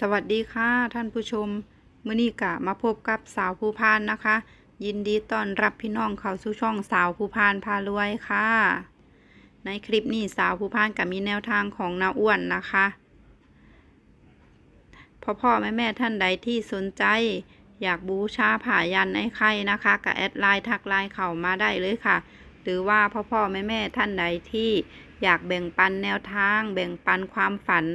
สวัสดีค่ะท่านผู้ชมมื้อนี้กะมาพบกับสาวภูพานนะคะ ยินดีต้อนรับพี่น้องเข้าสู่ช่องสาวภูพานพารวยค่ะ ในคลิปนี้สาวภูพานกับมีแนวทางของนาอ้วนนะคะพ่อพ่อแม่แม่ท่านใดที่สนใจ อยากบูชาผ่ายันไอ้ไข่นะคะกับแอดไลน์ทักไลน์เข้ามาได้เลยค่ะ หรือว่าพ่อพ่อแม่แม่ท่านใดที่อยากแบ่งปันแนวทาง แบ่งปันความฝัน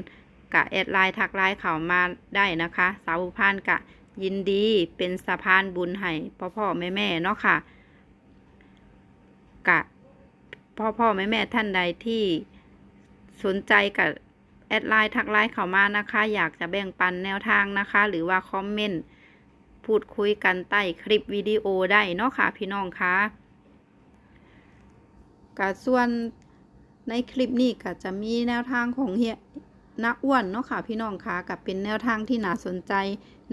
กะแอดไลน์ทักไลน์เขามาได้นะคะ สาวผู้พานกะยินดีเป็นสะพานบุญให้พ่อพ่อแม่แม่เนาะค่ะ กะพ่อพ่อแม่แม่ท่านใดที่สนใจกับแอดไลน์ทักไลน์เขามานะคะ อยากจะแบ่งปันแนวทางนะคะ หรือว่าคอมเมนต์พูดคุยกันใต้คลิปวิดีโอได้เนาะค่ะพี่น้องคะกะส่วนในคลิปนี้ก็จะมีแนวทางของเฮีย น้าอ้วนเนาะค่ะพี่น้องคะกับเป็นแนวทางที่น่าสนใจ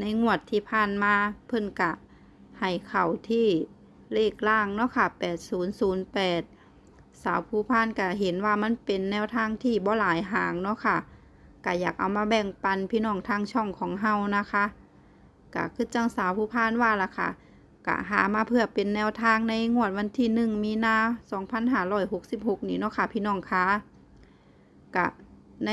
ในงวดที่ผ่านมาเพิ่นกะให้เข่าที่เลขล่างเนาะค่ะ8008 สาวผู้พานกะเห็นว่ามันเป็นแนวทางที่บ่หลายหางเนาะค่ะกะอยากเอามาแบ่งปันพี่น้องทางช่องของเฮานะคะกะคือจังสาวผู้พานว่าล่ะค่ะกะหามาเพื่อเป็นแนวทางในงวดวันที่ 1 มีนา 2566 นี้เนาะค่ะพี่น้องคะกะใน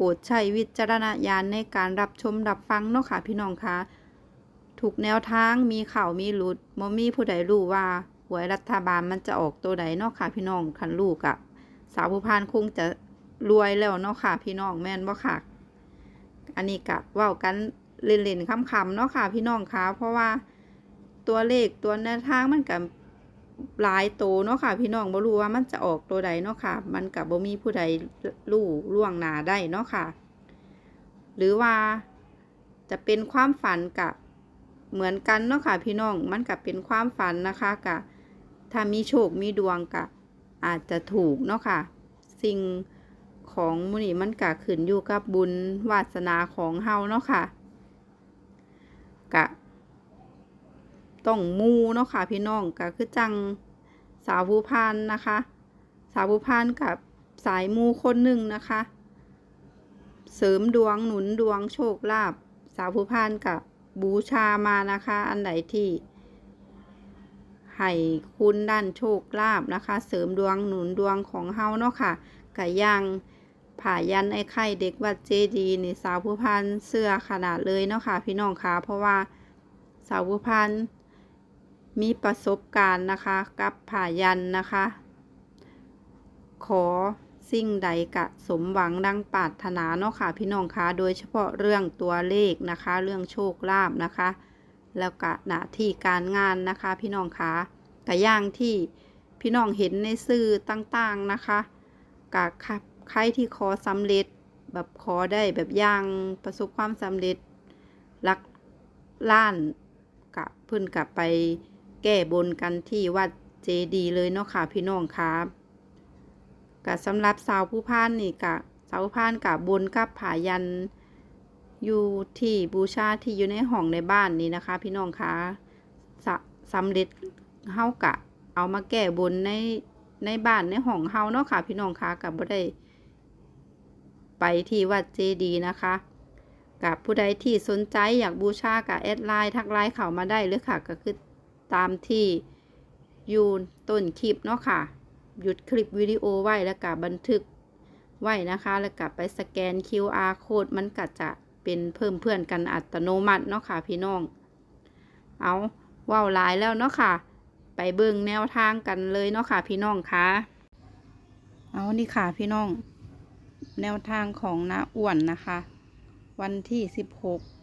โปรดใช้วิจารณญาณในการรับชมรับฟังเนาะค่ะพี่น้องคะถูกแนวทางมีข่าวมีหลุดมมีผู้ใดรู้ว่าหวยรัฐบาลมันจะออกตัวใดเนาะค่ะพี่น้องคันลูกอะสาวผู้พานคงจะรวยแล้วเนาะค่ะพี่น้องแม่นบ่ค่ะ อันนี้กะว่ากันเล่นๆคำๆเนาะค่ะพี่น้องคะเพราะว่าตัวเลขตัวแนวทางมันกับ หลายโตเนาะค่ะ พี่น้องบ่รู้ว่ามันจะออกตัวใดเนาะค่ะ มันกับบ่มีผู้ใดรู้ล่วงหน้าได้เนาะค่ะ หรือว่าจะเป็นความฝันกับเหมือนกันเนาะค่ะ พี่น้องมันกับเป็นความฝันนะคะกับถ้ามีโชคมีดวงกับอาจจะถูกเนาะค่ะ สิ่งของมูนี่มันกะขึ้นอยู่กับบุญวาสนาของเฮาเนาะค่ะกะ ต้องมูเนาะค่ะพี่น้องก็คือจังสาวผู้พานนะคะ สาวผู้พานกับสายมูคนหนึ่งนะคะ เสริมดวงหนุนดวงโชคลาภสาวผู้พานกับบูชามานะคะ อันไหนที่ให้คุณด้านโชคลาภนะคะ เสริมดวงหนุนดวงของเฮาเนาะค่ะกะยังผ่ายันไอ้ไข่เด็กวัดเจดีนี่สาวผู้พันเสื้อขนาดเลยเนาะค่ะพี่น้องคะเพราะว่าสาวผู้พัน มีประสบการณ์นะคะ กับผ่ายันนะคะ ขอสิ่งใดกะสมหวังดังปรารถนาเนาะค่ะ พี่น้องคะโดยเฉพาะเรื่องตัวเลขนะคะ เรื่องโชคลาภนะคะ แล้วก็หน้าที่การงานนะคะ พี่น้องคะกะย่างที่พี่น้องเห็นในสื่อต่างๆนะคะกะใครที่ขอสำเร็จแบบขอได้แบบย่างประสบความสำเร็จลักล้านกะเพิ่นกะไป แก้บนกันที่วัดเจดีเลยเนาะค่ะพี่น้องค่ะกะสำหรับสาวผู้พานนี่กะสาวผู้พานกะบบนกับผายันอยู่ที่บูชาที่อยู่ในห้องในบ้านนี่นะคะ พี่น้องคะสสำเร็จเฮากะ เอามาแก้บนในในบ้านในห้องเฮาเนาะค่ะ พี่น้องคะกับบ่ได้ไปที่วัดเจดีนะคะกับผู้ใดที่สนใจอยากบูชากับแอดไลน์ทักไลน์เข้ามาได้เลยค่ะก็คือ ตามที่อยู่ต้นคลิปเนาะค่ะ หยุดคลิปวิดีโอไว้แล้วก็บันทึกไว้นะคะ แล้วก็ไปสแกน QR code มันก็จะเป็นเพิ่มเพื่อนกันอัตโนมัติเนาะค่ะพี่น้อง เอาว้าวหลายแล้วเนาะค่ะ ไปเบิ่งแนวทางกันเลยเนาะค่ะพี่น้องคะเอานี่ค่ะพี่น้อง แนวทางของน้าอ้วนนะคะ วันที่16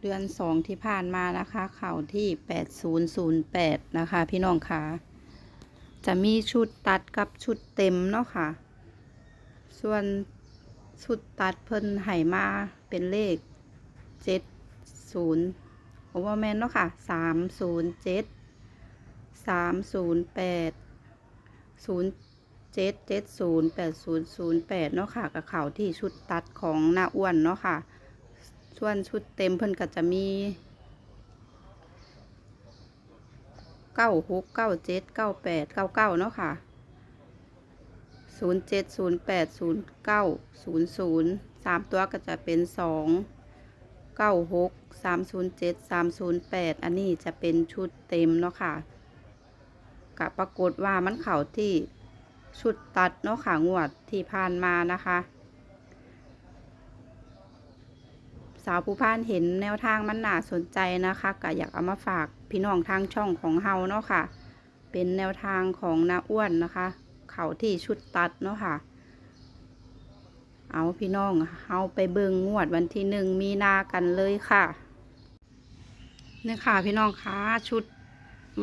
เดือนสองที่ผ่านมานะคะ เข่าที่ 8008 นะคะ พี่น้องคะจะมีชุดตัดกับชุดเต็มเนาะค่ะ ส่วนชุดตัดเพิ่นไห่มาเป็นเลข 70โอเวอร์แมนเนาะค่ะ 307 308 07 70 8008 เนาะค่ะกับเข่าที่ชุดตัดของหน้าอ้วนเนาะค่ะ ส่วนชุดเต็มเพิ่นก็จะมีเก้าหกเก้าเจ็ดเก้าแปดเก้าเก้าเนาะค่ะศูนย์เจ็ดศูนย์แปดศูนย์เก้าศูนย์ศูนย์สามตัวก็จะเป็นสองเก้าหกสามศูนย์เจ็ดสามศูนย์แปดอันนี้จะเป็นชุดเต็มเนาะค่ะกะปรากฏว่ามันเข่าที่ชุดตัดเนาะค่ะงวดที่ผ่านมานะคะ สาวผู้พานเห็นแนวทางมันน่าสนใจนะคะก็อยากเอามาฝากพี่น้องทางช่องของเฮาเนาะค่ะ เป็นแนวทางของนาอ้วนนะคะ เขาที่ชุดตัดเนาะค่ะ เอาพี่น้องเฮาไปเบิงงวดวันที่หนึ่งมีนากันเลยค่ะนี่ค่ะพี่น้องคะชุด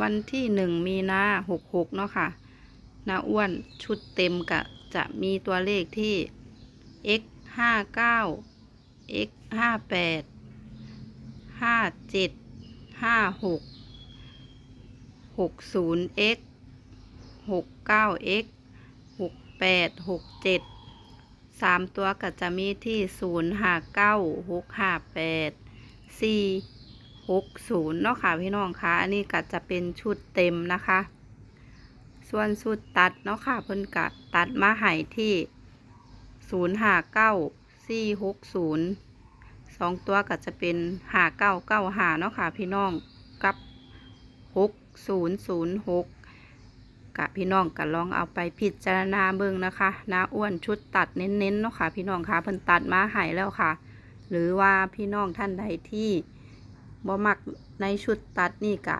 วันที่หนึ่งมีนาหกหกเนาะค่ะนาอ้วนชุดเต็มกะจะมีตัวเลขที่ x ห้าเก้า x ห้าแปดห้าเจ็ดห้าหกหกศูนย์ x หกเก้า x หกแปดหกเจ็ดสามตัวก็จะมีที่ศูนย์ห้าเก้าหกห้าแปดสี่หกศูนย์เนาะค่ะพี่น้องคะอันนี้ก็จะเป็นชุดเต็มนะคะ ส่วนชุดตัดเนาะค่ะเพิ่นกะตัดมาให้ที่ศูนย์ห้าเก้า สี่หกศูนย์สองตัวก็จะเป็นหาเก้าเก้าหาเนาะค่ะพี่น้องกับหกศูนย์ศูนย์หกกะพี่น้องก็ลองเอาไปพิจารณาเบิ่งนะคะนาอ้วนชุดตัดเน้นๆเนาะค่ะ พี่น้องคะเพิ่นตัดมาให้แล้วค่ะ หรือว่าพี่น้องท่านใดที่บ่มักในชุดตัดนี่กะ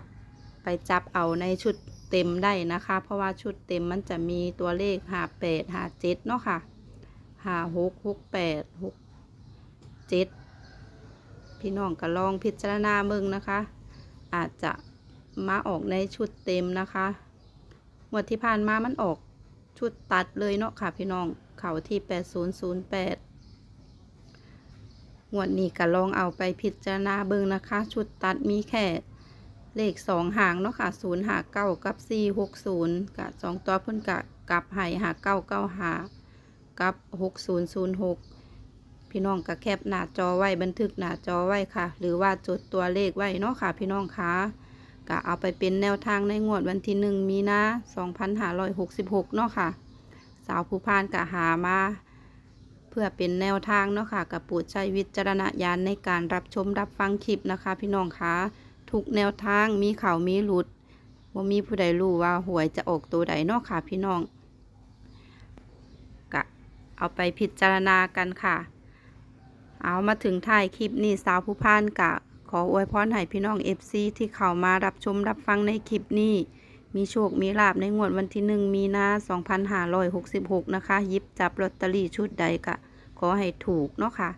ไปจับเอาในชุดเต็มได้นะคะ เพราะว่าชุดเต็มมันจะมีตัวเลขหาแปดหาเจ็ดเนาะค่ะ ห้าหกหกแปดหกเจ็ดพี่น้องก็ลองพิจารณาเบิ่งนะคะ อาจจะมาออกในชุดเต็มนะคะงวดที่ผ่านมามันออกชุดตัดเลยเนาะค่ะพี่น้องเขาที่ 8008งวดนี้ก็ลองเอาไปพิจารณาเบิ่งนะคะ ชุดตัดมีแค่เลขสองหางเนาะค่ะ0หาเก้ากับ460กับสองตัวเพิ่นกะกลับให้หาเก้าเก้าหา กับ 6006 พี่น้องก็แคปหน้าจอไว้บันทึกหน้าจอไว้ค่ะ หรือว่าจดตัวเลขไว้เนาะค่ะ พี่น้องคะก็เอาไปเป็นแนวทางในงวดวันที่หนึ่งมีนา2566 เนาะค่ะ สาวผู้พานกะหามาเพื่อเป็นแนวทางเนาะค่ะกับปูดใช้วิจารณญาณในการรับชมรับฟังคลิปนะคะ พี่น้องคะทุกแนวทางมีเข่ามีหลุดว่ามีผู้ใดรู้ว่าหวยจะออกตัวใดเนาะค่ะ พี่น้อง เอาไปพิจารณากันค่ะ เอามาถึงท้ายคลิปนี้สาวผู้พานกะ ขออวยพรให้พี่น้อง FC ที่เข้ามารับชมรับฟังในคลิปนี้ มีโชคมีลาบในงวดวันที่หนึ่งมีนา2566 นะคะ ยิบจับลอตเตอรี่ชุดใดกะ ขอให้ถูกเนาะค่ะ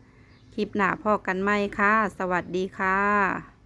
คลิปหน้าพ่อกันไหมค่ะ สวัสดีค่ะ